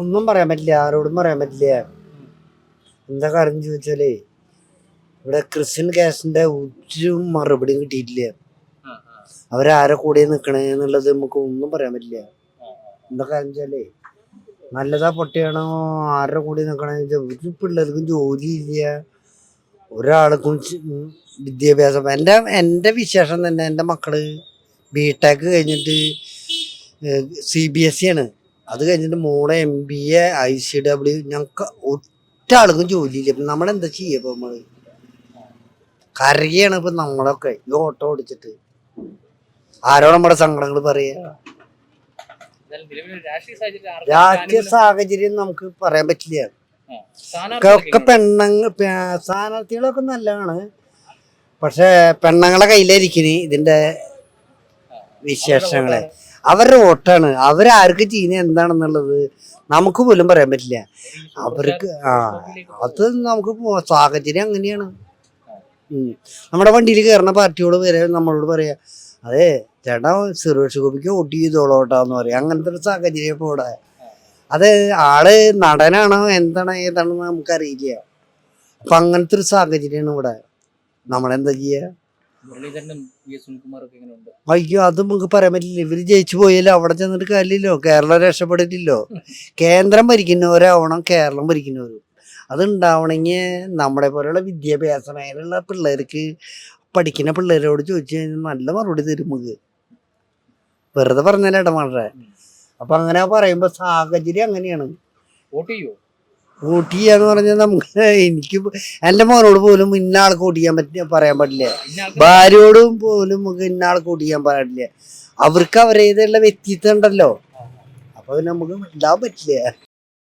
ഒന്നും പറയാൻ പറ്റില്ല ആരോടും പറയാൻ പറ്റില്ല. എന്താ കാര്യം ചോദിച്ചാലേ ഇവിടെ ക്രിസ്ത്യൻ കേസിന്റെ ഒരു മറുപടിയും കിട്ടിയിട്ടില്ല. അവരാരെ കൂടെ നിക്കണേ എന്നുള്ളത് നമുക്ക് ഒന്നും പറയാൻ പറ്റില്ല. എന്താ കാര്യം വെച്ചാലേ നല്ലതാ പൊട്ടിയാണോ ആരുടെ കൂടെ നിക്കണേ ഒരു പിള്ളേർക്കും ജോലി ഇല്ല. ഒരാൾക്കും വിദ്യാഭ്യാസം എന്റെ എന്റെ വിശേഷം തന്നെ എന്റെ മക്കൾ ബി ടെക് കഴിഞ്ഞിട്ട് സി ബി എസ് സി ആണ്. അത് കഴിഞ്ഞിട്ട് മോളെ M B A I C W ഞങ്ങൾക്ക് ഒറ്റ ആൾക്കും ജോലിയില്ല. ഇപ്പം നമ്മളെന്താ ചെയ്യുക ഇപ്പം നമ്മൾ? കരയാണ് ഇപ്പം നമ്മളൊക്കെ ഈ ഓട്ടോ ഓടിച്ചിട്ട്. ആരോ നമ്മുടെ സങ്കടങ്ങൾ പറയാ? എന്നാലും നിലവിൽ രാഷ്ട്രീയ സാഹചര്യം നമുക്ക് പറയാൻ പറ്റില്ല. ഒക്കെ പെണ്ണങ്ങ സ്ഥാനാർത്ഥികളൊക്കെ നല്ലതാണ്. പക്ഷെ പെണ്ണുങ്ങളെ കയ്യിലിരിക്കണ് ഇതിന്റെ വിശേഷങ്ങളെ. അവരുടെ വോട്ടാണ്. അവരാർക്ക് ചീന എന്താണെന്നുള്ളത് നമുക്ക് പോലും പറയാൻ പറ്റില്ല. അവർക്ക് ആ അത് നമുക്ക് സാഹചര്യം അങ്ങനെയാണ്. നമ്മുടെ വണ്ടിയിൽ കയറുന്ന പാർട്ടിയോട് വരെ നമ്മളോട് പറയാ അതെ ചേട്ടാ സുരേഷ് ഗോപിക്ക് വോട്ട് ചെയ്തോളോട്ടാന്ന് പറയാം. അങ്ങനത്തെ ഒരു സാഹചര്യം ഇപ്പൊ ഇവിടെ. അത് ആൾ നടനാണോ എന്താണ് ഏതാണെന്ന് നമുക്കറിയില്ല. അപ്പൊ അങ്ങനത്തെ ഒരു സാഹചര്യമാണ് ഇവിടെ. നമ്മളെന്താ ചെയ്യുക മുരളീധരനും വി എസ് സുനിൽകുമാറും ഒക്കെ എങ്ങനെയുണ്ട് അയ്യോ അത് നമുക്ക് പറയാൻ പറ്റില്ല. ഇവർ ജയിച്ചു പോയല്ലോ അവിടെ ചെന്നിട്ട് കാര്യമില്ലല്ലോ. കേരളം രക്ഷപ്പെട്ടിട്ടില്ലോ. കേന്ദ്രം ഭരിക്കുന്നവരാവണം കേരളം ഭരിക്കുന്നവരും. അത് ഉണ്ടാവണമെങ്കിൽ നമ്മളെ പോലെയുള്ള വിദ്യാഭ്യാസ മേഖലയുള്ള പിള്ളേർക്ക് പഠിക്കുന്ന പിള്ളേരോട് ചോദിച്ചു കഴിഞ്ഞാൽ നല്ല മറുപടി തരും നമുക്ക്. വെറുതെ പറഞ്ഞാലേ ഇടമാറേ. അപ്പൊ അങ്ങനെ പറയുമ്പോ സാഹചര്യം അങ്ങനെയാണ്. വോട്ട് വോട്ട് ചെയ്യാന്ന് പറഞ്ഞാൽ നമുക്ക് എനിക്ക് എന്റെ മോനോട് പോലും ഇന്ന ആൾക്ക് വോട്ട് ചെയ്യാൻ പറ്റില്ല പറയാൻ പാടില്ല. ഭാര്യയോടും പോലും നമുക്ക് ഇന്ന ആൾക്ക് വോട്ട് ചെയ്യാൻ പാടില്ല. അവർക്ക് അവരേതുള്ള വ്യക്തിത്വം ഉണ്ടല്ലോ. അപ്പൊ നമുക്ക് ഇടാൻ പറ്റില്ല.